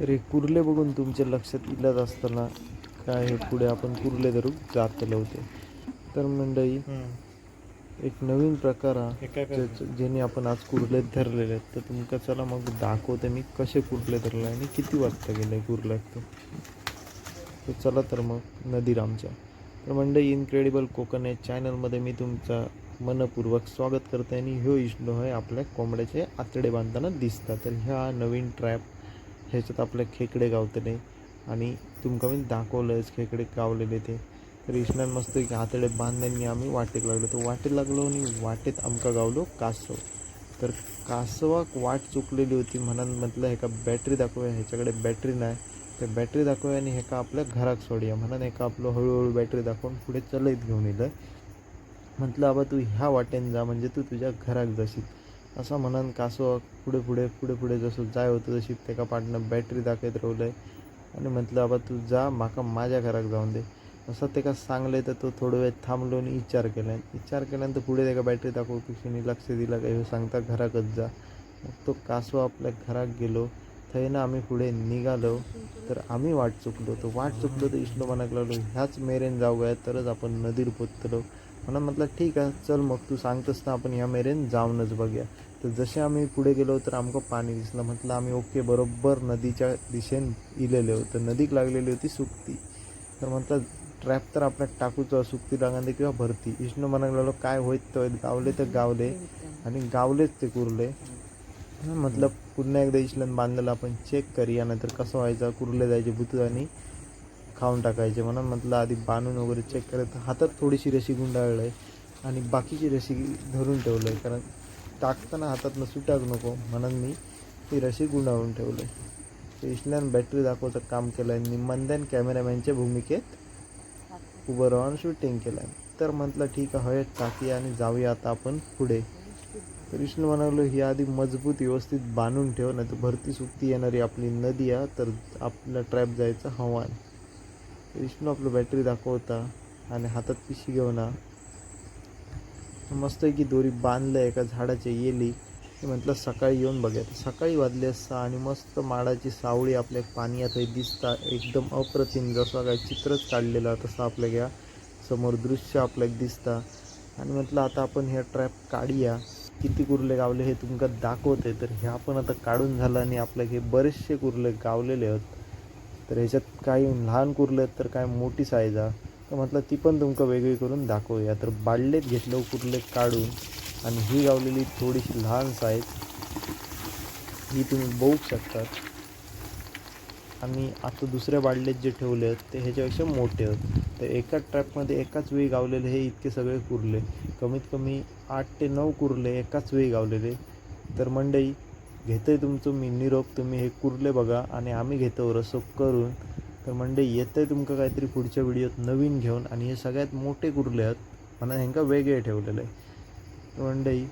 तर हे कुर्ले बघून तुमच्या लक्षात इलाज असताना काय हे पुढे आपण कुर्ले धरू जात होते तर मंडळी एक नवीन प्रकार हा हे ज्याने आपण आज कुर्ले धरलेले आहेत. तर तुमका चला मग दाखवते मी कसे कुर्ले धरले आणि किती वाजता गेले कुर्ल्यात तो तर चला तर मग नदीरामच्या. तर मंडळी इनक्रेडिबल कोकण या चॅनलमध्ये मी तुमचा मनपूर्वक स्वागत करते आणि ह्यो इष्टो आहे आपल्या कोंबड्याचे आतडे बांधताना दिसतात. तर ह्या नवीन ट्रॅप ह्याच्यात आपले खेकडे गावतले आणि तुमका मी दाखवलंच खेकडे गावलेले ते. तर इष्णान मस्त हातडे आतडे आम्ही वाटेक लागलो. तर वाटेक लागलो आणि वाटेत आमका गावलो कासव. तर कासवाक वाट चुकलेली होती म्हणून म्हटलं ह्याका बॅटरी दाखवूया ह्याच्याकडे बॅटरी नाही. तर बॅटरी दाखवूया आणि ह्याका आपल्या घरात सोडूया म्हणून ह्याका आपलं हळूहळू बॅटरी दाखवून पुढे चलत घेऊन येलं. म्हटलं आबा तू ह्या वाटेन जा म्हणजे तू तुझ्या घरात जाशील. असं म्हणान कासव पुढे पुढे पुढे पुढे जसं जाय होतं तशी तेका पाटणं बॅटरी दाखवत रावलंय आणि म्हटलं बाबा तू जा माका माझ्या घरात जाऊन दे. असं त्याका सांगले तर तो थोडं वेळ थांबलो आणि विचार केला. विचार केल्यानंतर पुढे त्याका बॅटरी दाखवू पिशवीने लक्ष दिलं का सांगता घराकच जा. मग तो कासव आपल्या घरात गेलो. थंय आम्ही पुढे निघालो. तर आम्ही वाट चुकलो. तर वाट चुकलो तर इश्लो म्हणाक लागलो ह्याच मेरेन जाऊया तरच आपण नदीर पोचतलो. म्हणून म्हटलं ठीक आहे चल मग तू सांगतोस ना आपण ह्या मेरेन जाऊनच बघूया. तर जसे आम्ही पुढे गेलो तर आमचं पाणी दिसलं. म्हटलं आम्ही ओके बरोबर नदीच्या दिशेन इलेले. होतं नदीक लागलेली होती सुकती. तर म्हटलं ट्रॅप तर आपल्या टाकूच सुकती लागांदे किंवा भरती. इष्ण मनाक लागलो काय होईत तर गावले तर गावले आणि गावलेच ते कुरले. म्हटलं पुन्हा एकदा इशलन बांधलेलं आपण चेक करूया नाहीतर कसं व्हायचं? कुरले जायचे भूत आणि खाऊन टाकायचे. म्हणून म्हटलं आधी बांधून वगैरे चेक करायचं. हातात थोडीशी रशी गुंडाळलं आहे आणि बाकीची रशी धरून ठेवलं आहे कारण टाकताना हातातनं सुटाक नको म्हणून मी ती रशी गुंडाळून ठेवलं. आहे इशल्यान बॅटरी दाखवायचं काम केलं आहे निमंदन कॅमेरामॅनच्या भूमिकेत उभं राहून शूटिंग केलं आहे तर म्हटलं ठीक आहे हवेत टाकी आणि जाऊया आता आपण पुढे. तर विष्णू म्हणालो ही आधी मजबूत व्यवस्थित बांधून ठेव नाही तर भरती सुकती येणारी आपली नदी आहे तर आपलं ट्रॅप जायचं हवान. तर विष्णू आपलं बॅटरी दाखवता आणि हातात पिशी घेऊन मस्तपैकी की दोरी बांधलं एका झाडाच्या येली. म्हटलं सकाळी येऊन बघूया. सकाळी वाजले असता आणि मस्त माडाची सावळी आपल्या पाण्यात दिसता. एकदम अप्रतिम जसं काय चित्रच काढलेलं तसं आपल्या घ्या समोर दृश्य आपल्याक दिसता. आणि म्हटलं आता आपण ह्या ट्रॅप काढूया. किती कुर्ले गावले हे तुमका दाखवते तर ह्या पण आता काढून झालं आणि आपल्या हे बरेचसे कुर्ले गावलेले आहेत. तर ह्याच्यात काही लहान कुर्ले आहेत तर काय मोठी साईज आहे तर म्हटलं ती पण तुमका वेगळी करून दाखवूया. तर बाळलेत घेतलं कुर्ले काढून. आणि ही गावलेली थोडीशी लहान साईज ही तुम्ही बघू शकतात. आणि आता दुसऱ्या बाळलेत जे ठेवले आहेत ते ह्याच्यापेक्षा मोठे आहेत. तर एका ट्रॅपमध्ये एकाच वेळी गावलेले हे इतके सगळे कुरले. कमीत कमी आठ ते नऊ कुरले एकाच वेळी गावलेले. तर मंडई घेतोय तुमचं मी निरोप तुम्ही हे कुरले बघा. आणि आम्ही घेतो रसोप करून तर मंडई आहे तुमका काहीतरी पुढच्या व्हिडिओत नवीन घेऊन आणि हे सगळ्यात मोठे कुर्ले आहेत. म्हणून ह्यांका वेगळे ठेवलेलं आहे तर मंडई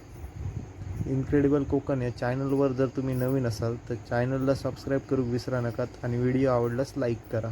इन्क्रेडिबल कोकण या चॅनलवर जर तुम्ही नवीन असाल तर चॅनलला सबस्क्राईब करू विसरा नका आणि व्हिडिओ आवडल्यास लाईक करा.